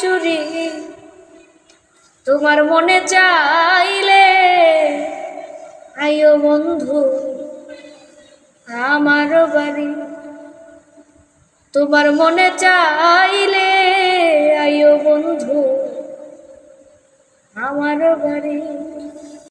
চুরি। তোমার মনে চাইলে, আইও বন্ধু, আমার বাড়ি। তোমার মনে চাইলে, আইও বন্ধু, আমার বাড়ি।